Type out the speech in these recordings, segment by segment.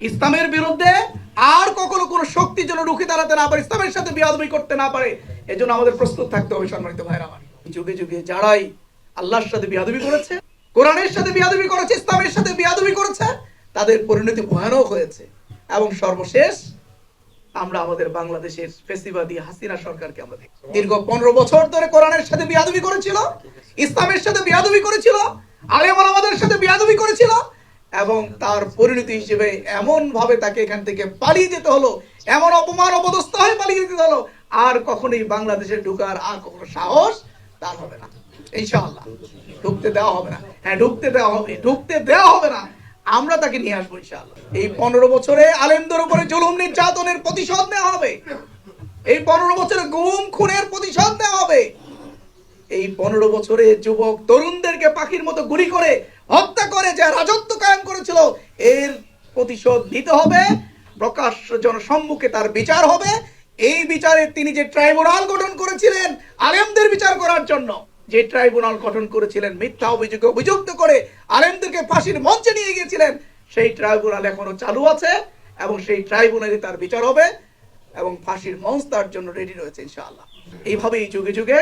ইসলামের বিরুদ্ধে আর কখনো কোনো শক্তি যেন রুখে দাঁড়াতে না পারে, ইসলামের সাথে বিয়াদবি করতে না পারে, এজন্য আমাদের প্রস্তুত থাকতে হবে সম্মানিত ভাইরা আমার। যুগে যুগে যারাই আল্লাহর সাথে বিয়াদবি করেছে, কোরআনের সাথে বিয়াদবি করেছে, ইসলামের সাথে বিয়াদবি করেছে, তাদের পরিণতি ভয়ানক হয়েছে। এবং সর্বশেষ আমরা আমাদের বাংলাদেশের ফেসিবাদী হাসিনা সরকারকে আমরা দেখি দীর্ঘ পনেরো বছর ধরে কোরআনের সাথে বিয়াদবি করেছিল, ইসলামের সাথে বিয়াদবি করেছিল, আলেম আমাদের সাথে বিয়াদবি করেছিল এবং তার পরিণতি হিসেবে এমন ভাবে তাকে এখান থেকে পালিয়ে যেতে হলো, এমন অপমান অপদস্থ হয়ে পালিয়ে যেতে হলো, আর কখনোই বাংলাদেশে ঢুকার আর কখনো সাহস তার হবে না। ইনশাআল্লাহ। ঢুকতে দেওয়া হবে না। হ্যাঁ ঢুকতে দেওয়া হবে, ঢুকতে দেওয়া হবে না। আমরা তাকে নিয়ে আসব ইনশাআল্লাহ। এই পনেরো বছরে আলেমদের উপরে জুলুম, নির্যাতনের প্রতিশোধ নেওয়া হবে। এই পনেরো বছরে গুম, খুনের প্রতিশোধ নেওয়া হবে। এই পনেরো বছরে যুবক, তরুণদেরকে পাখির মতো গুলি করে হত্যা করে যে রাজত্ব কায়েম করেছিল, এর প্রতিশোধ দিতে হবে। প্রকাশ্য জনসম্মুখে তার বিচার হবে। এই বিচারে তিনি যে ট্রাইব্যুনাল গঠন করেছিলেন, আলেমদের বিচার করার জন্য, যে ট্রাইব্যুনাল গঠন করেছিলেন, মিথ্যা অভিযোগে অভিযুক্ত করে আলেমদেরকে ফাঁসির মঞ্চে নিয়ে গিয়েছিলেন, সেই ট্রাইব্যুনাল এখনও চালু আছে এবং সেই ট্রাইব্যুনালে তার বিচার হবে এবং ফাঁসির মঞ্চ তার জন্য রেডি রয়েছে ইনশাআল্লাহ। এইভাবেই যুগে যুগে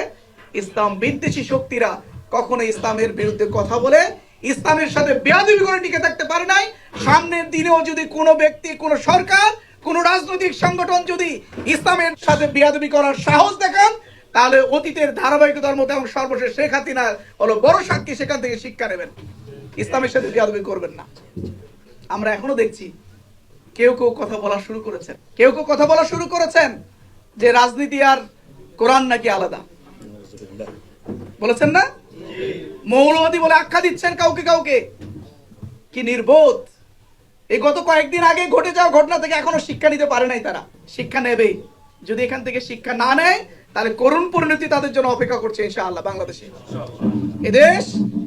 ইসলাম বিদ্বেষী শক্তিরা কখনো ইসলামের বিরুদ্ধে কথা বলে ইসলামের সাথে বেয়াদবি করে টিকে থাকতে পারে নাই। সামনের দিনেও যদি কোনো ব্যক্তি, কোনো সরকার, কোনো রাজনৈতিক সংগঠন যদি ইসলামের সাথে বেয়াদবি করার সাহস দেখান, তাহলে অতীতের ধারাবাহিকতার মধ্যে এবং সর্বশেষ শেখ হাসিনা হলো বড় সাক্ষী, সেখান থেকে শিক্ষা নেবেন। ইসলামের সাথে বেয়াদবি করবেন না। আমরা এখনও দেখছি কেউ কেউ কথা বলা শুরু করেছেন। কেউ কেউ কথা বলা শুরু করেছেন যে রাজনীতি আর কোরআন নাকি আলাদা। বলেছেন না? মৌলবাদী বলে আখ্যা দিচ্ছেন কাউকে কাউকে? কি নির্বোধ? এই গত কয়েকদিন আগে ঘটে যাওয়া ঘটনা থেকে এখনও শিক্ষা নিতে পারে নাই তারা। শিক্ষা নেবে যদি এখান থেকে শিক্ষা না নেয়, তাহলে করুণ পরিণতি তাদের জন্য অপেক্ষা করছে ইনশাআল্লাহ বাংলাদেশে। এদেশ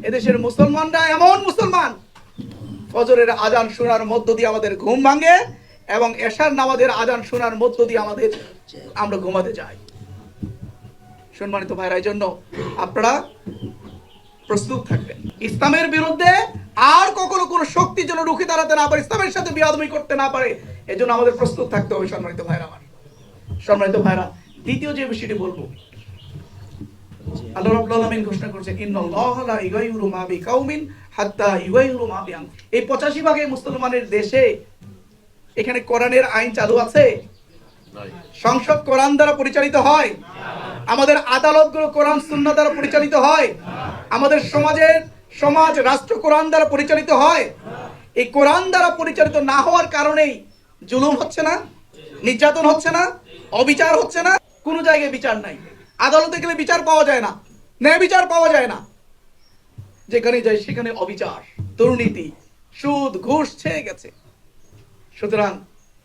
এদেশের মুসলমানরা এমন মুসলমান। ফজরের আজান শোনার মধ্য দিয়ে আমাদের ঘুম ভাঙে এবং এশার নামাজের আজান শোনার মধ্য দিয়ে আমাদের আমরা ঘুমাতে যাই। সম্মানিত ভাইরা, এই জন্য আপনারা প্রস্তুত থাকবেন ইসলামের বিরুদ্ধে আর কখনো কোনো শক্তি যেন রুখে দাঁড়াতে না পারে, ইসলামের সাথে বিয়াদবি করতে না পারে, এজন্য আমাদের প্রস্তুত থাকতে হবে, সম্মানিত ভাইরা সম্মানিত ভাইরা, দ্বিতীয় যে বিষয়টি বলব, আল্লাহ রাব্বুল আলামিন ঘোষণা লা ইউগাইরু মা হাত্তা ইউগাইরু মা এই 85 ভাগে মুসলমানের দেশে এখানে কোরআনের আইন চালু আছে? সংসদ কোরআন দ্বারা পরিচালিত হয়? আমাদের আদালতগুলো কোরআন সুন্নাহ দ্বারা পরিচালিত হয়? আমাদের সমাজের সমাজ রাষ্ট্র কোরআন দ্বারা পরিচালিত হয়। এই কোরআন দ্বারা পরিচালিত না হওয়ার কারণেই জুলুম হচ্ছে না, নির্যাতন হচ্ছে না, অবিচার হচ্ছে না, কোনো জায়গায় বিচার নাই। আদালতে গেলে বিচার পাওয়া যায় না, ন্যায় বিচার পাওয়া যায় না। যেখানে যায় সেখানে অবিচার, দুর্নীতি, সুদ, ঘুষ ছেয়ে গেছে। সুতরাং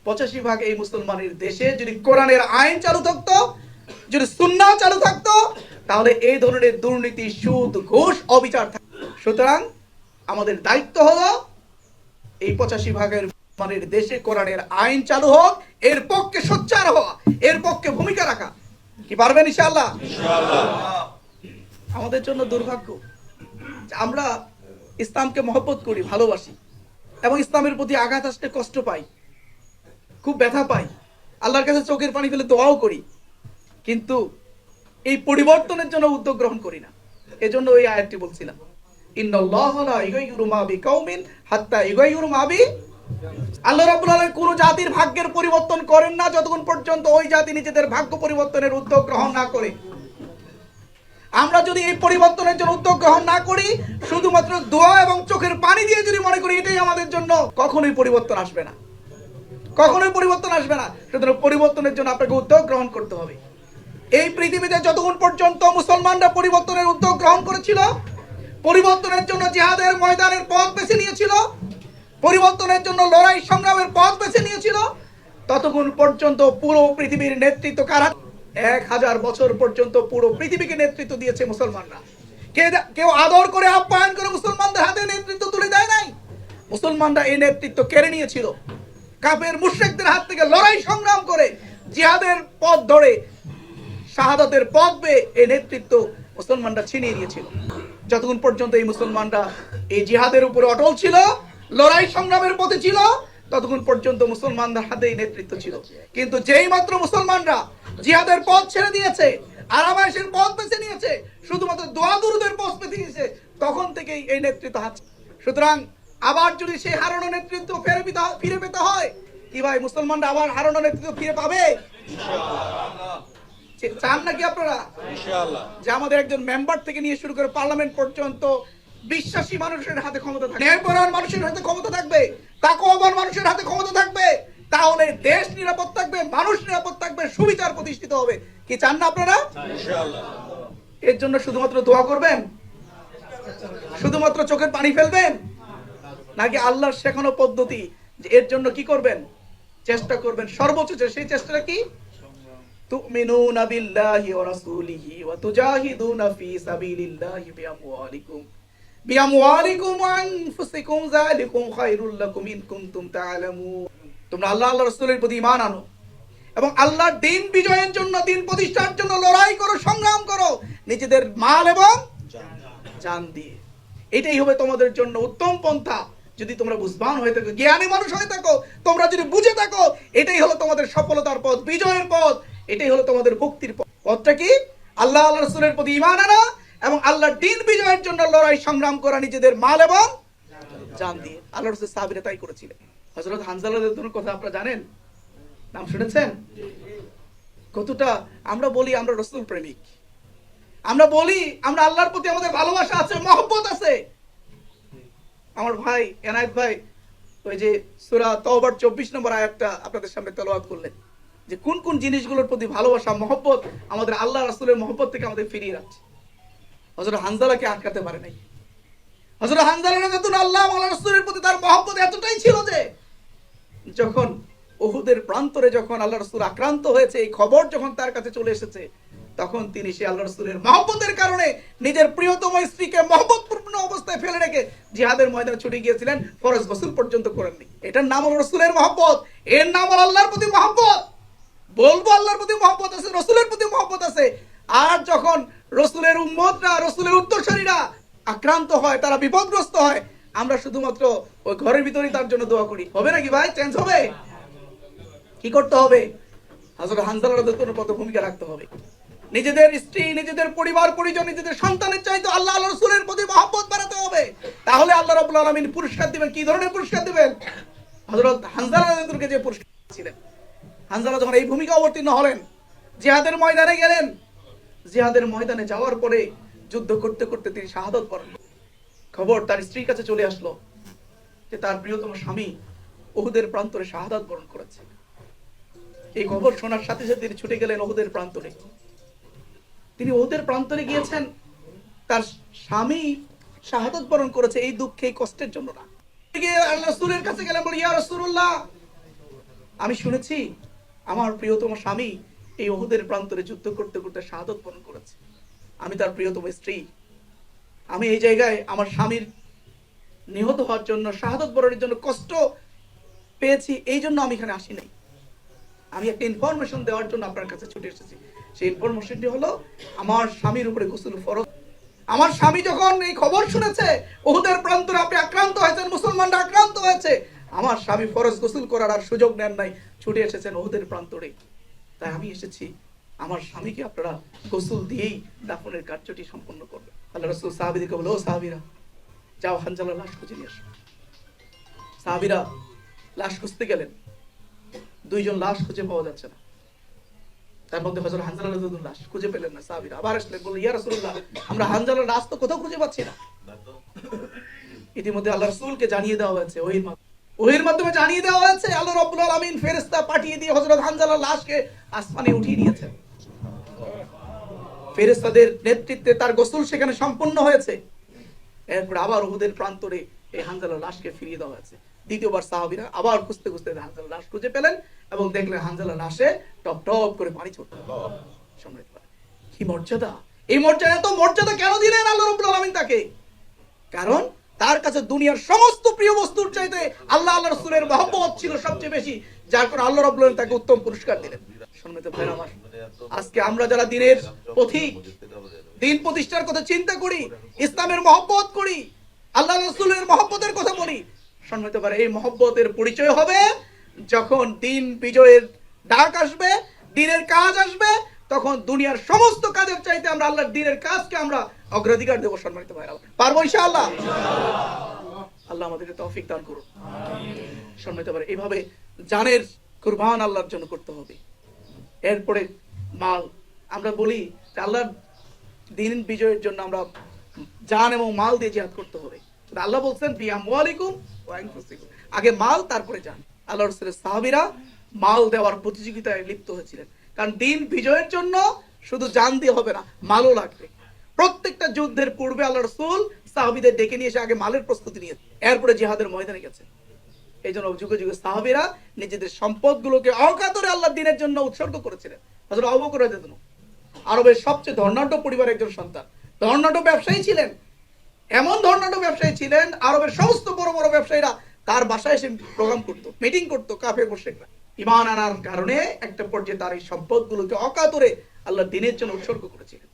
পঁচাশি ভাগ এই মুসলমানের দেশে যদি কোরআনের আইন চালু থাকতো, যদি সুন্না চালু থাকতো তাহলে এই ধরনের দুর্নীতি, সুদ, ঘুষ, অবিচার থাকতো সুতরাং আমাদের দায়িত্ব হলো এই পঁচাশি ভাগের মুসলমানের দেশে কোরআনের আইন চালু হোক, এর পক্ষে সোচ্চার হওয়া, এর পক্ষে ভূমিকা রাখা। কি পারবেন ইনশাআল্লাহ? আমাদের জন্য দুর্ভাগ্য আমরা ইসলামকে মহব্বত করি, ভালোবাসি এবং ইসলামের প্রতি আঘাত আসলে কষ্ট পাই, খুব ব্যথা পাই। আল্লাহর কাছে চোখের পানি ফেলে দোয়াও করি। কিন্তু এই পরিবর্তনের জন্য উদ্যোগ গ্রহণ করি না। এজন্য ওই আয়াতটি বলছিলাম। আমরা যদি এই পরিবর্তনের জন্য উদ্যোগ গ্রহণ না করি, শুধুমাত্র দোয়া এবং চোখের পানি দিয়ে যদি মনে করি এটাই আমাদের জন্য, কখনোই পরিবর্তন আসবে না। কখনোই পরিবর্তন আসবে না। সুতরাং পরিবর্তনের জন্য আপনাকে উদ্যোগ গ্রহণ করতে হবে। এই পৃথিবীতে যতক্ষণ পর্যন্ত মুসলমানরা পরিবর্তনের উদ্যোগ গ্রহণ করেছিল, পরিবর্তনের জন্য জিহাদের ময়দানের পথ বেছে নিয়েছিল, পরিবর্তনের জন্য লড়াই সংগ্রামের পথ বেছে নিয়েছিল, ততক্ষণ পর্যন্ত পুরো পৃথিবীর নেতৃত্ব কারা? এক হাজার বছর পর্যন্ত পুরো পৃথিবীকে নেতৃত্ব দিয়েছে মুসলমানরা। কে কেউ আদর করে, আপ্যায়ন করে মুসলমানদের হাতে নেতৃত্ব তুলে দেয় নাই? মুসলমানরা এই নেতৃত্ব কেড়ে নিয়েছিল। কাপের মুশ্রিকদের হাত থেকে লড়াই সংগ্রাম করে জিহাদের পথ ধরে শাহাদাতের পথ পেয়ে এই নেতৃত্ব মুসলমানরা ছিনিয়ে নিয়েছিল। যতক্ষণ পর্যন্ত এই মুসলমানরা এই জিহাদের উপরে অটল ছিল, লড়াই সংগ্রামের পথে ছিল, ততক্ষণ পর্যন্ত মুসলমানদের হাতেই নেতৃত্ব ছিল। কিন্তু যেই মাত্র মুসলমানরা জিহাদের পথ ছেড়ে দিয়েছে, আরামায়েশের পথ বেছে নিয়েছে, শুধুমাত্র দোয়া দুরুদের পথ বেছে নিয়েছে, তখন থেকেই এই নেতৃত্ব হাত সুতরাং আবার যদি সেই হারানো নেতৃত্ব ফিরে ফিরে পেতে হয়, কি ভাই মুসলমানরা আবার হারানো নেতৃত্ব ফিরে পাবে? চান নাকি আপনারা? যে আমাদের একজন মেম্বার থেকে নিয়ে শুরু করে পার্লামেন্ট পর্যন্ত বিশ্বাসী মানুষের হাতে ক্ষমতা থাকবে। ন্যায়পরায়ণ মানুষের হাতে ক্ষমতা থাকবে। তাকওয়াবান মানুষের হাতে ক্ষমতা থাকবে। তাহলে দেশ নিরাপদ থাকবে মানুষ নিরাপদ থাকবে সুবিচার প্রতিষ্ঠিত হবে। কি চান না আপনারা? এর জন্য শুধুমাত্র দোয়া করবেন? শুধুমাত্র চোখের পানি ফেলবেন? নাকি আল্লাহর শেখানো পদ্ধতি? এর জন্য কি করবেন? চেষ্টা করবেন। সর্বোচ্চ। সেই চেষ্টাটা কি? تؤمنون بالله ورسوله وتجاهدون في سبيل الله بأموالكم بأموالكم وأنفسكم ذلكم خير لكم إن كنتم تعلمون তোমরা আল্লাহ আল্লাহ রসুলের প্রতি ইমান আনো এবং আল্লাহর দিন বিজয়ের জন্য দিন প্রতিষ্ঠার জন্য লড়াই করো সংগ্রাম করো নিজেদের মাল এবং জান দিয়ে এটাই হবে তোমাদের জন্য উত্তম পন্থা যদি তোমরা বুঝবান হয়ে থাকো জ্ঞানী মানুষ হয়ে থাকো তোমরা যদি বুঝে থাকো এটাই হলো তোমাদের সফলতার পথ বিজয়ের পথ এটাই হলো তোমাদের মুক্তির পথ। পথটা কি? আল্লাহ আল্লাহ রসুলের প্রতি ইমান আনা এবং আল্লাহর দিন বিজয়ের জন্য লড়াই সংগ্রাম করা নিজেদের মাল এবং জান দিয়ে। আল্লাহ রসুল সাহাবিরা তাই করেছিলেন। হজরত হানজালের কথা আপনারা জানেন? নাম শুনেছেন? কতটা আমরা বলি আমরা রসুল প্রেমিক। আমরা বলি আমরা আল্লাহর প্রতি আমাদের ভালোবাসা আছে, মহব্বত আছে। আমার ভাই, এনায়েত ভাই, ওই যে সুরা তওবার চব্বিশ নম্বর আয়াতটা আপনাদের সামনে তেলাওয়াত করলেন। যে কোন কোন জিনিসগুলোর প্রতি ভালোবাসা, মহব্বত আমাদের আল্লাহ রাসূলের মহব্বত থেকে আমাদের ফিরিয়ে রাখছে হযরত হানজালাকে আটকাতে পারে নাই। হযরত হানজালা রাদিয়াল্লাহু আল্লাহ আল্লাহ রাসূলের প্রতি তার মহব্বত এতটাই ছিল যে যখন ওহুদের প্রান্তরে যখন আল্লাহ রসুল আক্রান্ত হয়েছে, এই খবর যখন তার কাছে চলে এসেছে, তখন তিনি সে আল্লাহ রসুলের মহব্বতের কারণে নিজের প্রিয়তম স্ত্রীকে মহব্বতপূর্ণ অবস্থায় ফেলে রেখে জিহাদের ময়দানে ছুটে গিয়েছিলেন। ফরজ গোসল পর্যন্ত করেননি। এটার নাম হলো রসুলের মহব্বত। এর নাম আল্লাহর প্রতি মহব্বত। বলব আল্লাহর প্রতি মহব্বত আছে, রসুলের প্রতি মহব্বত আছে। আর যখন রসুলের উম্মতরা, রসুলের উত্তরসূরিরা আক্রান্ত হয়, তারা বিপদগ্রস্ত হয়, আমরা শুধুমাত্র ওই ঘরের ভিতরেই তার জন্য দোয়া করি। হবে নাকি ভাই? চেঞ্জ হবে? কি করতে হবে? পথ ভূমিকা রাখতে হবে। নিজেদের স্ত্রী, নিজেদের পরিবার, পরিজন, নিজেদের সন্তানের চাইতে আল্লাহ আল্লাহ রসুলের প্রতি মহব্বত বাড়াতে হবে। তাহলে আল্লাহ রাব্বুল আলামিন পুরস্কার দিবেন, কি ধরনের পুরস্কার দিবেন? হানজালা যে পুরস্কার ছিলেন হানজালা যখন এই ভূমিকা অবতীর্ণ হলেন, জিহাদের ময়দানে গেলেন। জিহাদের ময়দানে যাওয়ার পরে যুদ্ধ করতে করতে তিনি শাহাদত করেন। খবর, তার স্ত্রীর কাছে চলে আসলো যে তার প্রিয়তম স্বামী ওহুদের প্রান্তরে শাহাদাত বরণ করেছে। এই খবর শোনার সাথে সাথে তিনি ছুটে গেলেন ওহুদের প্রান্তরে। তিনি ওহুদের প্রান্তরে গিয়েছেন, তার স্বামী শাহাদাত বরণ করেছে, এই দুঃখে, এই কষ্টের জন্য না। রাসূলের কাছে গেলেন বলি ইয়া রাসূলুল্লাহ, আমি শুনেছি আমার প্রিয়তম স্বামী এই ওহুদের প্রান্তরে যুদ্ধ করতে করতে শাহাদত বরণ করেছে। আমি তার প্রিয়তম স্ত্রী। আমি এই জায়গায় আমার স্বামীর নিহত হওয়ার জন্য, শাহাদত বরণের জন্য কষ্ট পেয়েছি, এই জন্য আমি এখানে আসি নাই। আমি একটা ইনফরমেশন দেওয়ার জন্য আপনার কাছে ছুটে এসেছি। সেই ইনফরমেশনটি হলো, আমার স্বামীর উপরে গোসল ফরজ। আমার স্বামী যখন এই খবর শুনেছে, ওহুদের প্রান্তরে আপনি আক্রান্ত হয়েছেন, মুসলমানরা আক্রান্ত হয়েছে, আমার স্বামী ফরজ গোসল করার আর সুযোগ নেন নাই। ছুটে এসেছেন ওদের প্রান্তরে। তাই আমি এসেছি। আমার স্বামীকে আপনারা গোসল দিয়েই দাফনের কার্যটি সম্পন্ন করবে আল্লাহ রসুল সাহাবিদিকে বলো সাহাবিরা, যাও হানজালা লাশ খুঁজে নিয়ে আসো। সাহাবিরা লাশ খুঁজতে গেলেন। দুইজন লাশ খুঁজে পাওয়া যাচ্ছে না। তার মধ্যে হজরত হানজালা লাশ খুঁজে পেলেন না সাহাবিরা। আবার আসলেন, বললেন, ইয়া রাসূলুল্লাহ, আমরা হানজালার লাশ তো কোথাও খুঁজে পাচ্ছি না। ইতিমধ্যে আল্লাহ রাসূলকে জানিয়ে দেওয়া হয়েছে, ওই ওহির মাধ্যমে জানিয়ে দেওয়া হয়েছে, আল্লাহ রাব্বুল আলামিন ফেরেশতা পাঠিয়ে দিয়ে হযরত হানজালার লাশকে আসমানে উঠিয়ে দিয়েছেন। ফেরেশতাদের নেতৃত্বে তার গোসল সেখানে সম্পূর্ণ হয়েছে। এরপর আবার উহুদের প্রান্তরে এই হানজালার লাশকে ফিরিয়ে দেওয়া হয়েছে। দ্বিতীয়বার সাহাবীরা আবার খুঁজতে খুঁজতে হানজালার লাশ খুঁজে পেলেন এবং দেখলেন হানজালার লাশে টপ টপ করে পানি সম্মানিত কি মর্যাদা? এই মর্যাদা, এত মর্যাদা কেন দিলেন আল্লাহ রাব্বুল আলামিন তাকে? কারণ তার কাছে দুনিয়ার সমস্ত প্রিয় বস্তুর চাইতে আল্লাহ আল্লাহ রসুলের মহব্বত ছিল সবচেয়ে বেশি, যার কারণে আল্লাহ আলামিন তাকে উত্তম পুরস্কার দিলেন। ভাই আমার, আজকে আমরা যারা দিনের পথিক দিন প্রতিষ্ঠার কথা চিন্তা করি, ইসলামের মহব্বত করি, আল্লাহ রসুলের মহব্বতের কথা বলি এই মহব্বতের পরিচয় হবে যখন দিন বিজয়ের ডাক আসবে, দিনের কাজ আসবে তখন দুনিয়ার সমস্ত কাজের চাইতে আমরা আল্লাহর দিনের কাজকে আমরা অগ্রাধিকার দেবো সম্মানিত ভাইরা পারব ইনশাআল্লাহ? আল্লাহ আমাদেরকে তৌফিক দান করুন সম্মানিত ভাইরা এইভাবে জানের কুরবান আল্লাহর জন্য করতে হবে। এরপরে মাল, আমরা বলি যে আল্লাহর দিন বিজয়ের জন্য আমরা জান এবং মাল দিয়ে জিহাদ করতে হবে। আল্লাহ বলছেন আগে মাল, তারপরে জান। আল্লাহ রসুলের সাহাবীরা মাল দেওয়ার প্রতিযোগিতায় লিপ্ত হয়েছিলেন। কারণ দিন বিজয়ের জন্য শুধু জান দিয়ে হবে না, মালও লাগবে। প্রত্যেকটা যুদ্ধের পূর্বে আল্লাহ রসুল সাহাবীদের ডেকে নিয়ে এসে আগে মালের প্রস্তুতি নিয়ে এরপরে জিহাদের ময়দানে গেছে। এই জন্য যুগে যুগে সাহাবীরা নিজেদের সম্পদগুলোকে অকাতরে আল্লাহ দিনের জন্য উৎসর্গ করেছিলেন। হযরত আবু বকর রাদিয়াল্লাহু আরবের সবচেয়ে ধর্নাঢ্য পরিবার একজন সন্তান। ধর্নাঢ্য ব্যবসায়ী ছিলেন। এমন ধর্নাঢ্য ব্যবসায়ী ছিলেন আরবের সমস্ত বড় বড় ব্যবসায়ীরা তার বাসায় এসে প্রোগ্রাম করতো মিটিং করতো কাফে বসে ইমান আনার কারণে একটা পর্যায়ে তার এই সম্পদগুলোকে অকাতরে আল্লাহ দিনের জন্য উৎসর্গ করেছিলেন।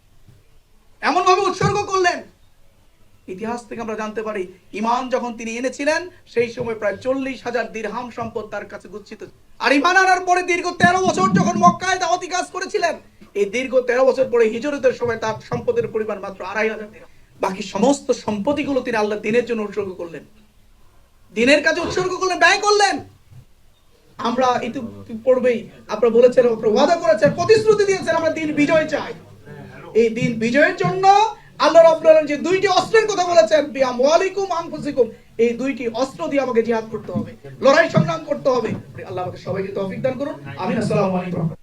এমন ভাবে উৎসর্গ করলেন। ইতিহাস থেকে আমরা জানতে পারি ইমান যখন তিনি এনেছিলেন, সেই সময় প্রায় চল্লিশ হাজার দিরহাম সম্পদ তার কাছে গুচ্ছিত আর ইমান আনার পরে দীর্ঘ তেরো বছর যখন মক্কায় দাওয়াতি কাজ করেছিলেন, এই দীর্ঘ তেরো বছর পরে হিজরতের সময় তার সম্পদের পরিমাণ মাত্র আড়াই হাজার বাকি সমস্ত সম্পত্তিগুলো তিনি আল্লাহ দিনের জন্য উৎসর্গ করলেন। দিনের কাজে উৎসর্গ করলেন, ব্যয় করলেন। আমরা ইতি পড়বেই। আপনারা বলেছেন, আপনারা ওয়াদা করেছেন, প্রতিশ্রুতি দিয়েছেন, আমরা দিন বিজয় চাই। এই দিন বিজয়ের জন্য আল্লাহ যে দুইটি অস্ত্রের কথা বলেছেন, বিয়াম ওয়ালাইকুম আনফুসিকুম, এই দুইটি অস্ত্র দিয়ে আমাকে জিহাদ করতে হবে। লড়াই সংগ্রাম করতে হবে। আল্লাহ আমাকে সবাইকে তৌফিক দান করুন। আমিন, আসসালামু আলাইকুম।